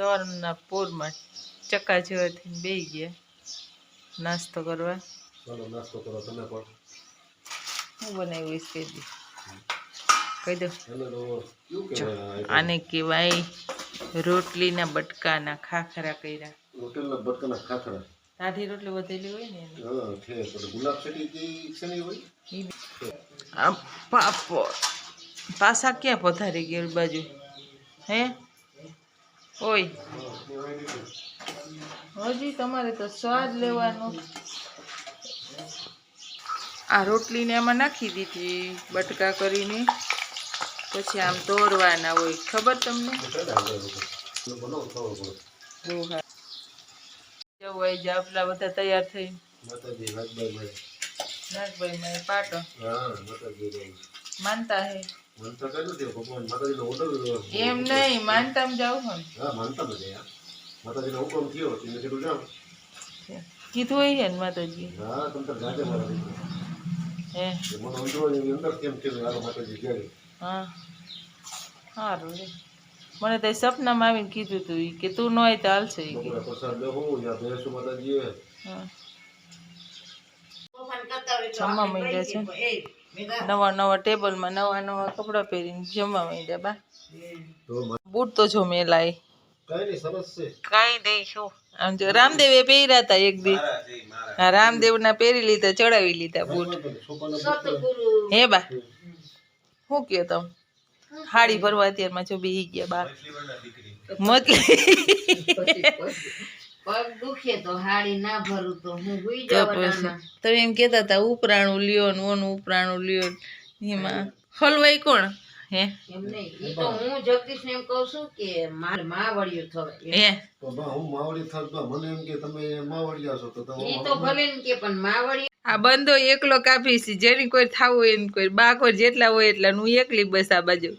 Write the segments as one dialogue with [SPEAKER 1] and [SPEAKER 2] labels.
[SPEAKER 1] સવારના પોરમાં ચક્કા જેવા થઈને બેસી ગયા. નાસ્તો કરવા.
[SPEAKER 2] ચાલો નાસ્તો કરો તમે પણ.
[SPEAKER 1] હું બનાવ્યું છે કહી કહી દઉં. આને કહેવાય રોટલીના બટકાના ખાખરા કર્યા
[SPEAKER 2] હોટેલના બટકાના ખાખરા.
[SPEAKER 1] ટાઢી રોટલી વધેલી હોય ને
[SPEAKER 2] ગુલાબ
[SPEAKER 1] આ પાપડ. પાસા ક્યાં પધારી ગયો બાજુ? હે? ઓય. હજી તમારે તો સ્વાદ લેવાનો. આ રોટલીને આમાં નાખી દીધી બટકા કરીને. પછી આમ તોરવાના હોય. ખબર તમને? હોય જાપલા બધા તૈયાર થઈ? નાગભાઈ પાટો માનતા હે? એમ નહીં માનતા જાવ ને.
[SPEAKER 2] હા માનતા નથી માતાજીનો હુકમ થયો તેને કીધું
[SPEAKER 1] હોય છે. ને માતાજી
[SPEAKER 2] હા તમ તાર જાતે મારા
[SPEAKER 1] હે.
[SPEAKER 2] મને અંદરો એની અંદર કેમ કીધું હાલો માતાજી ઘેરે.
[SPEAKER 1] હા. સારું મને તો સપનામાં આવીને કીધું તું કે તું ન હોય તો હાલશે
[SPEAKER 2] પ્રસાદ લેવું યા
[SPEAKER 1] હા. જમવા માંડ્યા છે નવા નવા ટેબલમાં નવા નવા કપડાં પહેરીને જમવા માંડ્યા બા. બૂટ તો જો મેલાય.
[SPEAKER 2] કઈ
[SPEAKER 1] દઈશું આમ જો રામદેવે પહેર્યા હતા એક દી. હા રામદેવના પહેરી લીધા ચડાવી લીધા બૂટ. હે બા? શું કયો તમ? હાડી ભરવા અત્યારમાં જો બેહી ગયા બા. મતલી
[SPEAKER 3] પગ દુખે તો હાડી ના ભરું તો હું હુઈ
[SPEAKER 1] તો
[SPEAKER 3] જાવ
[SPEAKER 1] પછી તમે એમ કહેતા હતા ઉપરાણું લ્યો ને ઓનું ઉપરાણું લ્યો એમાં હલવાઈ કોણ? હે?
[SPEAKER 3] એમ નહીં તો હું જગદીશ ને એમ કઉ છું કે મારે માવડિયું થવાય.
[SPEAKER 1] હે?
[SPEAKER 2] તો બા હું માવડી થાત બા મને એમ કે તમે માવડિયા છો તો તમે
[SPEAKER 3] ઈ તો ભલે ને કે પણ માવડિયું
[SPEAKER 1] આ બંધો એકલો કાપી છે જેની કોઈ થાવું હોય ને કોઈ બાકોર જેટલા હોય એટલા હું એકલી બસ આ બાજુ.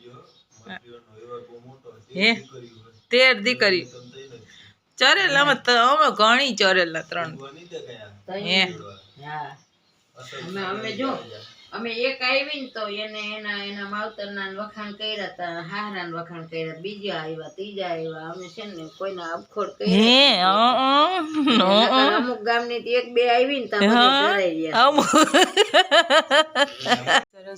[SPEAKER 1] હે? તેર દીકરી. ચરેલામાં તો અમે ઘણી ચરેલા ત્રણ. હે.
[SPEAKER 3] અમે જો અમે એક આવી ને તો એને એના એના માવતરના વખાણ કર્યા હતા હારા ને વખાણ કર્યા બીજા આવ્યા ત્રીજા આવ્યા અમે છે ને કોઈના અબખોડ કર્યા અમુક ગામની તો એક બે આવી ને તો ગયા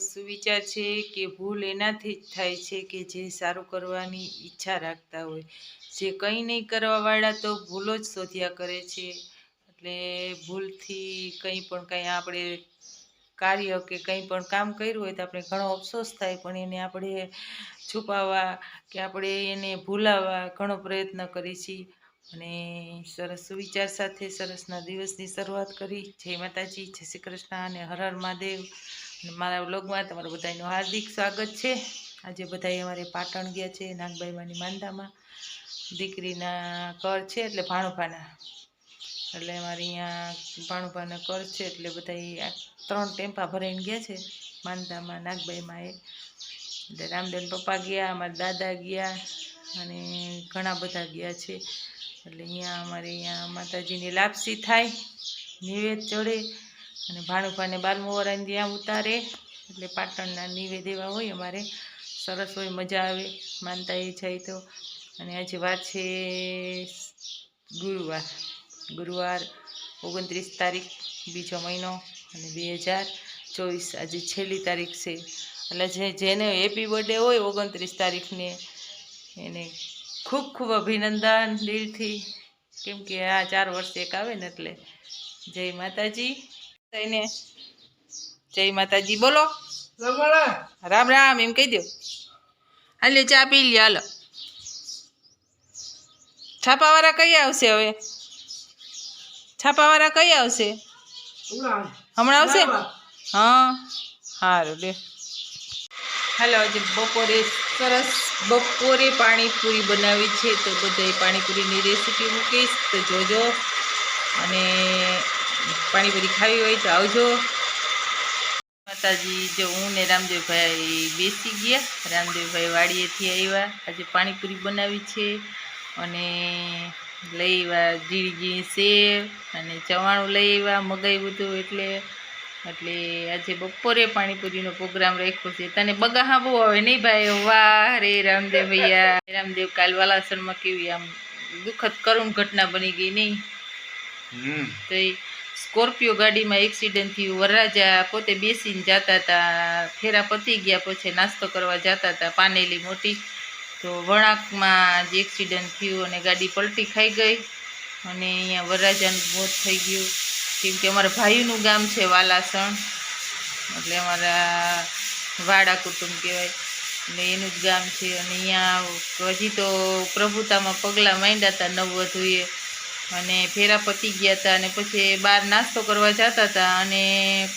[SPEAKER 1] સુવિચાર છે કે ભૂલ એનાથી જ થાય છે કે જે સારું કરવાની ઈચ્છા રાખતા હોય. જે કંઈ નહીં કરવાવાળા તો ભૂલો જ શોધ્યા કરે છે. એટલે ભૂલથી કંઈ પણ કંઈ આપણે કાર્ય કે કંઈ પણ કામ કર્યું હોય તો આપણે ઘણો અફસોસ થાય, પણ એને આપણે છુપાવવા કે આપણે એને ભૂલાવવા ઘણો પ્રયત્ન કરીએ છીએ. અને સરસ સુવિચાર સાથે સરસના દિવસની શરૂઆત કરી. જય માતાજી, જય શ્રી કૃષ્ણ અને હર હર મહાદેવ. મારા વ્લોગમાં તમારું બધાનું હાર્દિક સ્વાગત છે. આજે બધાએ અમારે પાટણ ગયા છે નાગભાઈમાંની માંદામાં દીકરીના કર છે એટલે ભાણુભાના. એટલે અમારે અહીંયા ભાણુભાના કર છે એટલે બધા ત્રણ ટેમ્પા ભરાઈને ગયા છે. માંદામાં નાગભાઈમાં એ. એટલે રામદેવ પપ્પા ગયા, અમારા દાદા ગયા અને ઘણા બધા ગયા છે. એટલે અહીંયા અમારે અહીંયા માતાજીની લાપસી થાય, નિવેદ ચડે. અને ભાણુભાને બારમું વરાને ત્યાં ઉતારે. એટલે પાટણના નિવેદ એવા હોય અમારે. સરસ હોય, મજા આવે, માનતા એ જાય તો. અને આજે વાર છે ગુરુવાર. ગુરુવાર ઓગણત્રીસ તારીખ, બીજો મહિનો અને બે હજાર ચોવીસ. આજે છેલ્લી તારીખ છે. એટલે જે જેને હેપી બર્થડે હોય ઓગણત્રીસ તારીખને, એને ખૂબ ખૂબ અભિનંદન દિલથી. કેમ કે આ ચાર વર્ષ એક આવે ને એટલે. જય માતાજી. એને જય માતાજી બોલો. રામ રામ એમ કહી દો. હાલે ચા પી લે હાલો. છાપાવાળા કઈ આવશે હવે? છાપાવાળા કઈ આવશે? હમણાં. આવશે? હા સારું લે. હાલો આજે બપોરે સરસ બપોરે પાણીપુરી બનાવી છે તો બધાય પાણીપુરીની રેસીપી મૂકીશ તો જોજો. અને પાણીપુરી ખાવી હોય તો આવજો. માતાજી જો હું ને રામદેવભાઈ બેસી ગયા રામદેવભાઈ વાડીએથી આવ્યા. આજે પાણીપુરી બનાવી છે અને લઈ આવ્યા ઝીણી જીણી સેવ અને ચવાણું લઈ આવ્યા મગાઈ બધું એટલે એટલે આજે બપોરે પાણીપુરીનો પ્રોગ્રામ રાખ્યો છે. તને બગાહા બહુ આવે નહીં ભાઈ? વાહ રે રામદેવ ભૈયા. રામદેવ કાલ વાલાસરમાં કેવી આમ દુઃખદ કરુણ ઘટના બની ગઈ નહીં?
[SPEAKER 4] હમ.
[SPEAKER 1] તો સ્કોર્પિયો ગાડીમાં એક્સિડન્ટ થયું. વરરાજા પોતે બેસીને જતા હતા. ફેરા પતી ગયા પછી નાસ્તો કરવા જતા હતા. પાનેલી મોટી. તો વળાંકમાં જે એક્સિડન્ટ થયું અને ગાડી પલટી ખાઈ ગઈ. અને અહીંયા વરરાજાનું મોત થઈ ગયું. કેમ કે અમારા ભાઈનું ગામ છે વાલાસણ. એટલે અમારા વાડા કુટુંબ કહેવાય. એટલે એનું જ ગામ છે. અને અહીંયા હજી તો પ્રભુતામાં પગલાં માંડ્યા હતા નવવધુએ અને ફેરા પતી ગયા હતા અને પછી બહાર નાસ્તો કરવા જતા હતા અને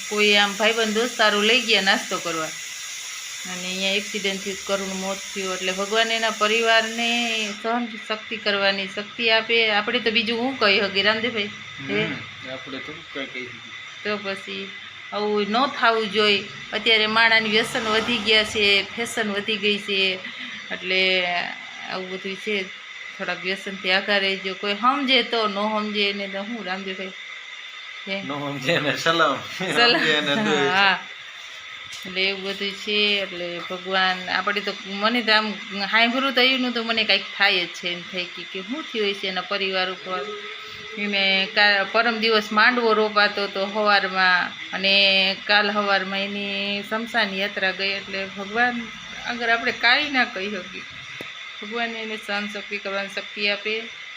[SPEAKER 1] કોઈ આમ ભાઈબંધ દોસ્તારો લઈ ગયા નાસ્તો કરવા. અને અહીંયા એક્સિડન્ટ થયું કરુણ મોત થયું એટલે ભગવાન એના પરિવારને સહન શક્તિ કરવાની શક્તિ આપે. આપણે તો બીજું હું કહી શકીએ રામદેવભાઈ?
[SPEAKER 4] આપણે
[SPEAKER 1] તો પછી આવું ન થવું જોઈએ. અત્યારે માણાની વ્યસન વધી ગયા છે ફેશન વધી ગઈ છે એટલે આવું બધું છે. થોડાક વ્યસનથી આઘા રહેજો. કોઈ સમજે તો ન સમજે એને તો હું રામદેવભાઈ ભાઈ?
[SPEAKER 4] નો સમજે ને સલામ.
[SPEAKER 1] હા એટલે એવું બધું છે એટલે ભગવાન આપણે તો મને તો આમ હાંભરું થયું નું તો મને કાંઈક થાય જ છે એમ થઈ ગયું કે શું થયું છે એના પરિવાર ઉપર? એને કા પરમ દિવસ માંડવો રોપાતો હતો સવારમાં અને કાલ સવારમાં એની શમશાન યાત્રા ગઈ એટલે ભગવાન અગર આપણે કાંઈ ના કહી શકીએ. ભગવાન એને સહન શક્તિ કરવાની શક્તિ આપે.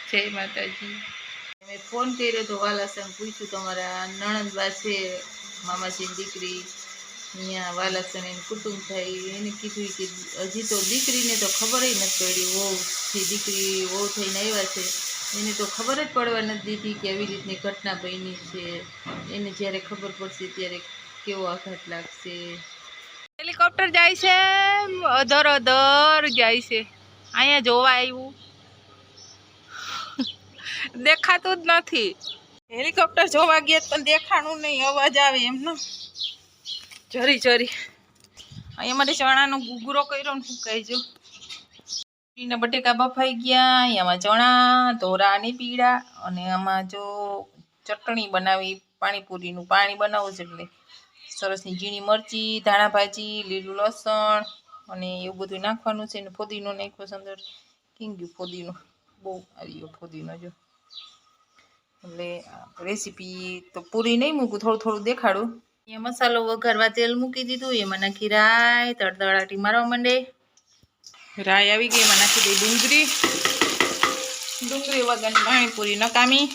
[SPEAKER 1] જય માતાજી. મેં ફોન કર્યો તો વાલાસણ પૂછ્યું, તમારા નણંદબા છે, મામાજીની દીકરી. અહીંયા વાલાસણ એનું કુટુંબ થાય. એને કીધું કે હજી તો દીકરીને તો ખબર જ નથી પડી. વહુથી દીકરી વહુ થઈને આવ્યા છે, એને તો ખબર જ પડવા નથી દીધી કે આવી રીતની ઘટના બની છે. એને જ્યારે ખબર પડશે ત્યારે કેવો આઘાત લાગશે. હેલિકોપ્ટર જાય છે, અધર અધર જાય છે. અહીંયા જોવા આવ્યું દેખાતું જ નથી. હેલિકોપ્ટર જોવા ગયા પણ દેખાણું નહીં, અવાજ આવે એમનો જરી જરી. અહીંયા મારે ચણાનો ગુગરો કર્યો ને શું કહેજો. ને બટેકા બફાઈ ગયા અહીંયામાં ચણા ધોરા અને પીળા અને આમાં જો ચટણી બનાવી, પાણીપુરીનું પાણી બનાવવું છે એટલે સરસની ઝીણી મરચી, ધાણા ભાજી, લીલું લસણ અને એવું બધું નાખવાનું છે ને ફોદીનો નાખ્યો છે અંદર. કિંગ ગયું ફોદીનો? બહુ આવી ગયો ફોદીનો જો. એટલે રેસીપી તો પૂરી નહીં મૂકું, થોડું થોડું દેખાડું. અહીંયા મસાલો વઘારવા તેલ મૂકી દીધું, એમાં નાખી રાય તડતડાટી મારવા માંડે. રાય આવી ગઈ, એમાં નાખી દઈ ડુંગળી. ડુંગળી વગર પાણીપુરી નકામી.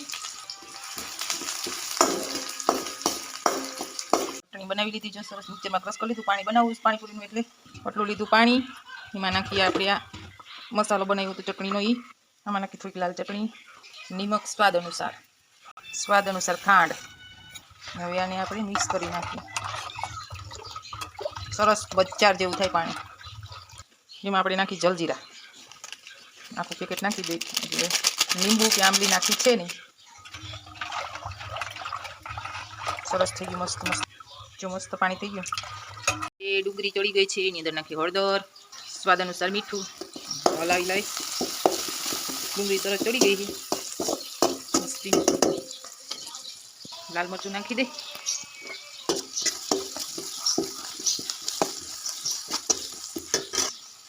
[SPEAKER 1] બનાવી લીધી જો સરસ મિક્સરમાં ક્રશ કરી લીધું. પાણી બનાવવું છે પાણીપુરીનું એટલે. આટલું લીધું પાણી. એમાં નાખીએ આપણે આ મસાલો બનાવ્યો હતો ચટણીનો એ આમાં નાખી થોડીક લાલ ચટણી. નિમક સ્વાદ અનુસાર. સ્વાદ અનુસાર ખાંડ. હવે આને આપણે મિક્સ કરી નાખીએ. સરસ બચાર જેવું થાય પાણી. એમાં આપણે નાખી જલજીરા. આખું પેકેટ નાખી દઈ એટલે લીંબુ કે આંબલી નાખી છે નહીં સરસ થઈ ગયું મસ્ત મસ્ત. જો મસ્ત પાણી થઈ ગયું. એ ડુંગળી ચડી ગઈ છે, એની અંદર નાખી હળદર, સ્વાદ અનુસાર મીઠું, હલાવી લાવી. ડુંગળી તરત ચડી ગઈ છે. લાલ મરચું નાખી દે.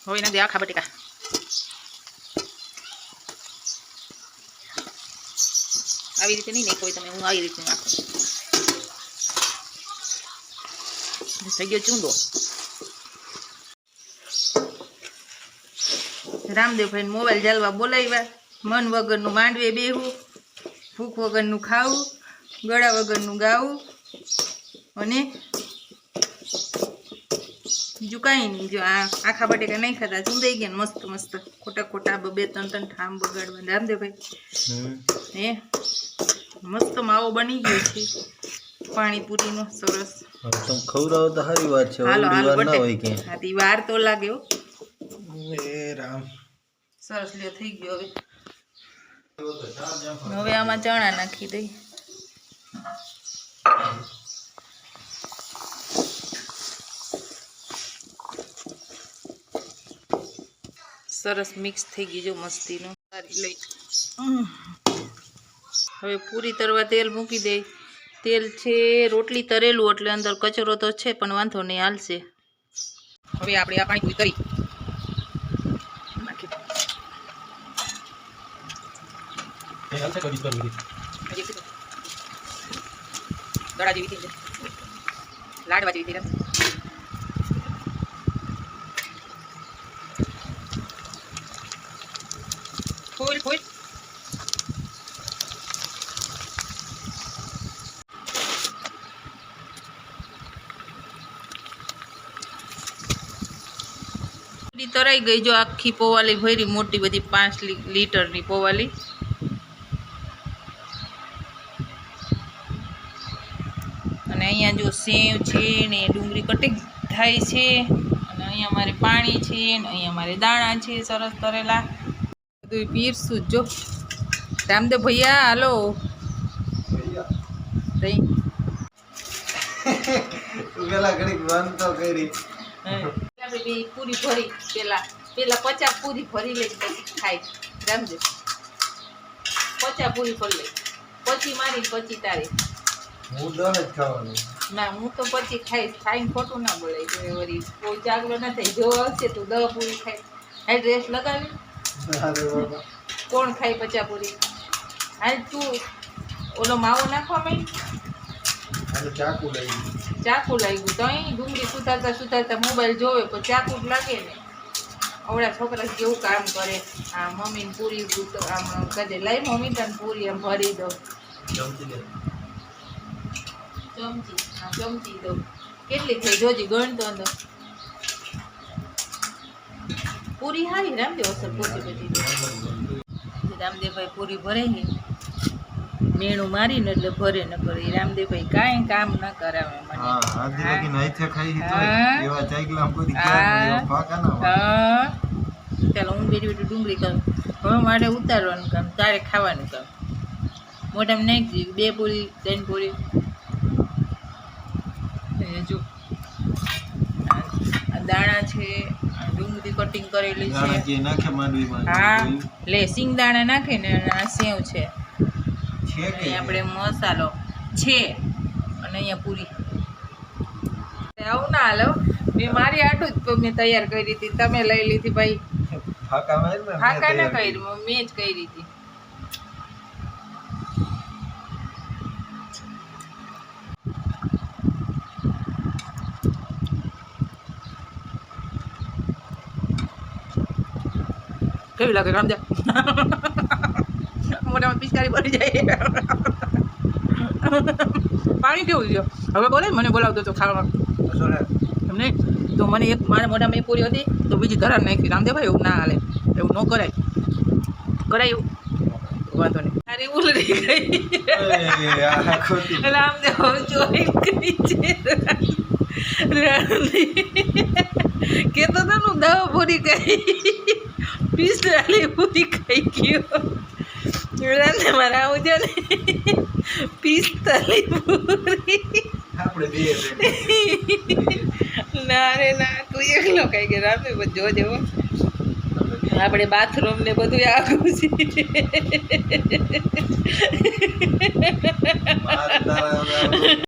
[SPEAKER 1] હવે એના દે આખા બટેકા. આવી રીતે નહીં નાખો તમે, હું આવી રીતે નાખું. થઈ ગયો ચૂંદો. રામદેવભાઈ મોબાઈલ ચાલવા બોલાવ્યા. મન વગરનું માંડવે બેહવું ભૂખ વગરનું ખાવું ગળા વગરનું ગાવું અને બીજું કાંઈ નહીં. જો આ આખા બટેકા નહીં ખાતા ચૂંદાઈ ગયા મસ્ત મસ્ત. ખોટા ખોટા બે ત્રણ ત્રણ ઠામ બગાડવા. રામદેવભાઈ
[SPEAKER 4] ભાઈ
[SPEAKER 1] હે? મસ્ત માવો બની ગયો છે. પાણીપુરીનો સરસ.
[SPEAKER 4] તમે ખવડાવો તો સારી વાત છે
[SPEAKER 1] હાલો હાલો
[SPEAKER 4] વાર ના હોય
[SPEAKER 1] બટે
[SPEAKER 4] ક્યાંય
[SPEAKER 1] વાર તો લાગે
[SPEAKER 4] એ રામ.
[SPEAKER 1] સરસ લ્યો થઈ ગયો હવે. હવે આમાં ચણા નાખી દઈ. સરસ મિક્સ થઈ ગયું જો મસ્તીનું. સારી લઈ. હવે પૂરી તરવા તેલ મૂકી દે. તેલ છે રોટલી તરેલું એટલે અંદર કચરો તો છે પણ વાંધો નહીં હાલશે. હવે આપણે આ પાણીપુરી કરી. દડા જેવી થઈ લાડવા જેવી થઈ ફૂલ ફૂલ. તરાઈ ગઈ જો આખી પોવાલી ભરી મોટી બધી પાંચ લીટરની પોવાલી. અને અહીંયા જો સેવ છે ને ડુંગળી કટિંગ થાય છે. અને અહીંયા મારે પાણી છે ને અહીંયા મારે દાણા છે સરસ તરેલા. બધું પીરશું જ રામદેવ ભૈયા હાલો.
[SPEAKER 4] પેલા ઘડીક બંધ તો કરી
[SPEAKER 1] બે પૂરી ભરી પેલા પેલા પચા પૂરી ભરી લઈ પછી ખાય સમજે પચા પૂરી ભરી લઈ. પછી મારી પછી તારી.
[SPEAKER 4] હું દસ જ ખાવાનું.
[SPEAKER 1] ના હું તો પછી ખાઈશ. ખાઈને ખોટું ના બોલાય. તો એ વળી કોઈ જાગલો ના થાય. જો આવશે તું દવા પૂરી ખાઈ. હા ડ્રેસ લગાવી. કોણ ખાય પચા પૂરી? હાલ તું. ઓલો માવો નાખવા માંડ
[SPEAKER 4] ચાકુ લઈ
[SPEAKER 1] ચાકુ લાગ્યું. તો અહીં ડુંગળી સુધારતા સુધારતા મોબાઈલ જોવે તો ચાકુ જ લાગે ને. અવળા છોકરા કેવું કામ કરે. આ મમ્મીને પૂરી આમ કદે લઈ મમ્મી તને પૂરી આમ ભરી દો. ચમચી હા ચમચી દો કેટલી થઈ જોજી ગણતો અંદર પૂરી હારી રામદેવ અસર પૂછી બધી. રામદેવભાઈ પૂરી ભરે ને મેણું મારીને એટલે ભરે ન ભરે. રામદેવભાઈ કાંઈ કામ ન કરાવે મને. ચાલો હું બેટી બેટી ડુંગળી કરું હવે મારે ઉતારવાનું કામ તારે ખાવાનું કામ. મોઢામાં નાખી. બે પૂરી ત્રણ પૂરી. એ જો દાણા છે ડુંગળી કટિંગ કરેલી છે.
[SPEAKER 4] નાખે
[SPEAKER 1] હા? લે સિંગ દાણા નાખે ને આ સેવ છે. આપણે મસાલો છે. અને અહીંયા પૂરી. આવું ના હાલો. મેં મારી આટું જ મેં તૈયાર કરી હતી. તમે લઈ લીધી ભાઈ.
[SPEAKER 4] ફાકા ના
[SPEAKER 1] કરી. મેં જ કરી હતી. કેવી લાગે રામજા? મોઢામાં પિચકારી પડી જાય. પાણી કેવું છે? હવે બોલે મને બોલાવતો તો
[SPEAKER 4] ખાવાનું
[SPEAKER 1] એમને તો મને એક મારા મોઢામાં એક પૂરી હતી તો બીજી ધરાર નાખી. રામદેવભાઈ એવું ના હાલે. એવું ન કરાય. કરાય એવું. વાંધો નહીં. તારી ઉલરી ગઈ.
[SPEAKER 4] એ,
[SPEAKER 1] રામદેવ ચોરી કરી છે. કેતો તો નું દવા પૂરી કરી. પિસ્તાલી પૂરી ખાઈ ગયો. રામદેવ મારે આવું છે ને પિસ્તાલી પૂરી. ના રે ના તું એકલો કઈ કે રામે બધું જેવો આપણે બાથરૂમ ને બધું આખું છે.